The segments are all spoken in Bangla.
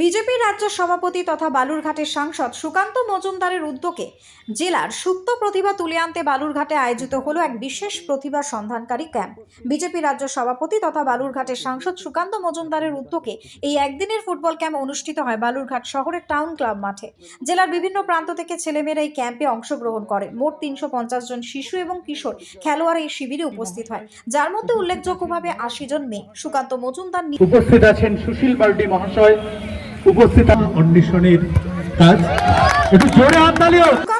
বিজেপি রাজ্য সভাপতি তথা বালুরঘাটের সাংসদ সুকান্ত মজুমদারের উদ্যোগে জেলার সুপ্ত প্রতিভা তুলে আনতে বালুরঘাটে আয়োজিত হলো এক বিশেষ প্রতিভা সন্ধানকারী ক্যাম্প। বিজেপি রাজ্য সভাপতি তথা বালুরঘাটের সাংসদ সুকান্ত মজুমদারের উদ্যোগে এই একদিনের ফুটবল ক্যাম্প অনুষ্ঠিত হয় বালুরঘাট শহরের টাউন ক্লাব মাঠে। জেলার বিভিন্ন প্রান্ত থেকে ছেলেমেয়েরা এই ক্যাম্পে অংশগ্রহণ করে। মোট তিনশো পঞ্চাশ জন শিশু এবং কিশোর খেলোয়াড় এই শিবিরে উপস্থিত হয়। যার মধ্যে উল্লেখযোগ্যভাবে আশি জন মেয়ে। সুকান্ত মজুমদার উপস্থিত আছেন সুশীল মার্ডি মহাশয় উপস্থিত অন্বেষণের কাজ। একটু জোরে সুকান্ত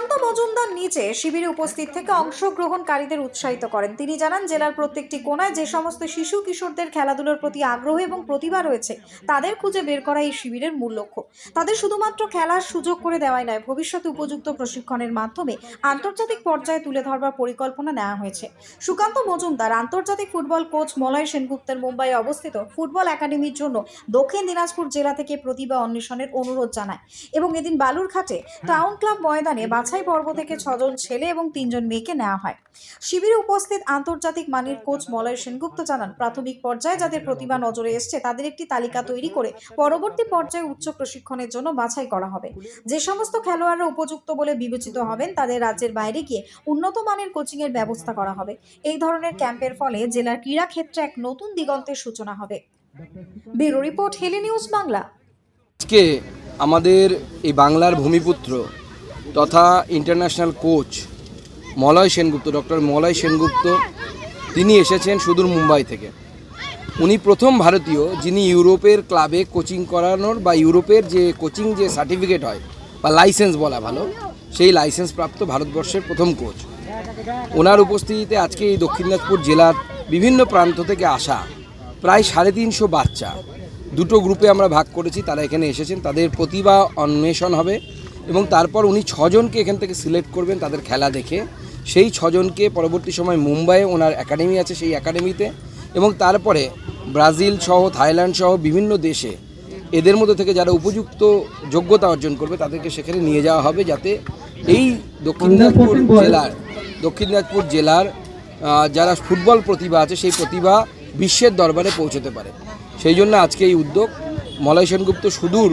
মজুমদার শিবিরে উপস্থিত থেকে অংশগ্রহণকারীদের উৎসাহিত করেন। তিনি জানান, জেলার প্রত্যেকটি কোনায় যে সমস্ত শিশু কিশোরদের খেলাধুলোর প্রতি আগ্রহ এবং প্রতিভা রয়েছে, তাদের খুঁজে বের করা এই শিবিরের মূল লক্ষ্য। তাদের শুধুমাত্র খেলার সুযোগ করে দেওয়াই নয়, ভবিষ্যতে উপযুক্ত প্রশিক্ষণের মাধ্যমে আন্তর্জাতিক পর্যায়ে তুলে ধরবার পরিকল্পনা নেওয়া হয়েছে। সুকান্ত মজুমদার, আন্তর্জাতিক ফুটবল কোচ মলয় সেনগুপ্তের মুম্বাইয়ে অবস্থিত ফুটবল একাডেমির জন্য দক্ষিণ দিনাজপুর জেলা থেকে প্রতিভা অন্বেষণের অনুরোধ জানায় এবং এদিন বালুরঘাটে টাউন ক্লাব ময়দানে বাছাই পর্ব থেকে ছজন ছেলে এবং তিনজন মেয়েকে নেওয়া হয়। শিবিরে উপস্থিত আন্তর্জাতিক মানের কোচ মলয় সেনগুপ্ত জানান, প্রাথমিক পর্যায়ে যাদের প্রতিভা নজরে এসছে, তাদের একটি তালিকা তৈরি করে পরবর্তী পর্যায়ে উচ্চ প্রশিক্ষণের জন্য বাছাই করা হবে। যে সমস্ত খেলোয়াড়রা উপযুক্ত বলে বিবেচিত হবেন, তাদের রাজ্যের বাইরে গিয়ে উন্নত মানের কোচিংয়ের ব্যবস্থা করা হবে। এই ধরনের ক্যাম্পের ফলে জেলার ক্রীড়া ক্ষেত্রে এক নতুন দিগন্তের সূচনা হবে। ব্যুরো রিপোর্ট হেলি নিউজ বাংলা। আজকে আমাদের এই বাংলার ভূমিপুত্র তথা international coach Malay Sengupta, doctor Malay Sengupta, তিনি এসেছেন সুদূর মুম্বাই থেকে। উনি প্রথম ভারতীয় যিনি ইউরোপের ক্লাবে কোচিং করানোর বা ইউরোপের যে কোচিং যে সার্টিফিকেট হয় বা লাইসেন্স বলা ভালো, সেই লাইসেন্স প্রাপ্ত ভারতবর্ষের প্রথম কোচ। ওনার উপস্থিতিতে আজকে এই দক্ষিণ দিনাজপুর জেলার বিভিন্ন প্রান্ত থেকে আসা প্রায় সাড়ে তিনশো বাচ্চা, দুটো গ্রুপে আমরা ভাগ করেছি, তারা এখানে এসেছেন, তাদের প্রতিভা অন্বেষণ হবে। এবং তারপর উনি ছজনকে এখান থেকে সিলেক্ট করবেন তাদের খেলা দেখে। সেই ছজনকে পরবর্তী সময় মুম্বাইয়ে ওনার একাডেমি আছে সেই একাডেমিতে এবং তারপরে ব্রাজিল সহ থাইল্যান্ড সহ বিভিন্ন দেশে এদের মধ্যে থেকে যারা উপযুক্ত যোগ্যতা অর্জন করবে তাদেরকে সেখানে নিয়ে যাওয়া হবে যাতে এই দক্ষিণ দিনাজপুর জেলার দক্ষিণ দিনাজপুর জেলার যারা ফুটবল প্রতিভা আছে সেই প্রতিভা বিশ্বের দরবারে পৌঁছতে পারে। সেই জন্য আজকে এই উদ্যোগ। মলয় সেনগুপ্ত সুদূর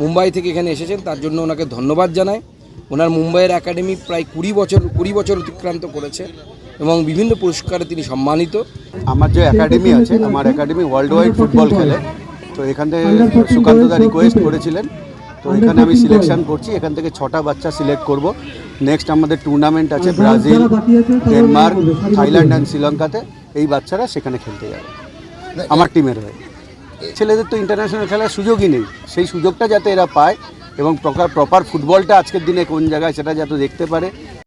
মুম্বাই থেকে এখানে এসেছেন, তার জন্য ওনাকে ধন্যবাদ জানাই। ওনার মুম্বাইয়ের একাডেমি প্রায় কুড়ি বছর কুড়ি বছর অতিক্রান্ত করেছে এবং বিভিন্ন পুরস্কারে তিনি সম্মানিত। আমার যে একাডেমি আছে, আমার একাডেমি ওয়ার্ল্ড ওয়াইড ফুটবল খেলে। তো এখান থেকে সুকান্তদা রিকোয়েস্ট করেছিলেন। তো এখানে আমি সিলেকশন করছি, এখান থেকে ছটা বাচ্চা সিলেক্ট করব। নেক্সট আমাদের টুর্নামেন্ট আছে ব্রাজিল ডেনমার্ক থাইল্যান্ড অ্যান্ড শ্রীলঙ্কাতে এই বাচ্চারা সেখানে খেলতে যাবে। আমার টিমের হয়ে। ছেলেদের তো ইন্টারন্যাশনাল খেলার সুযোগই নেই। সেই সুযোগটা যাতে এরা পায় এবং প্রকার প্রপার ফুটবলটা আজকের দিনে কোন জায়গায় সেটা যাতে দেখতে পারে।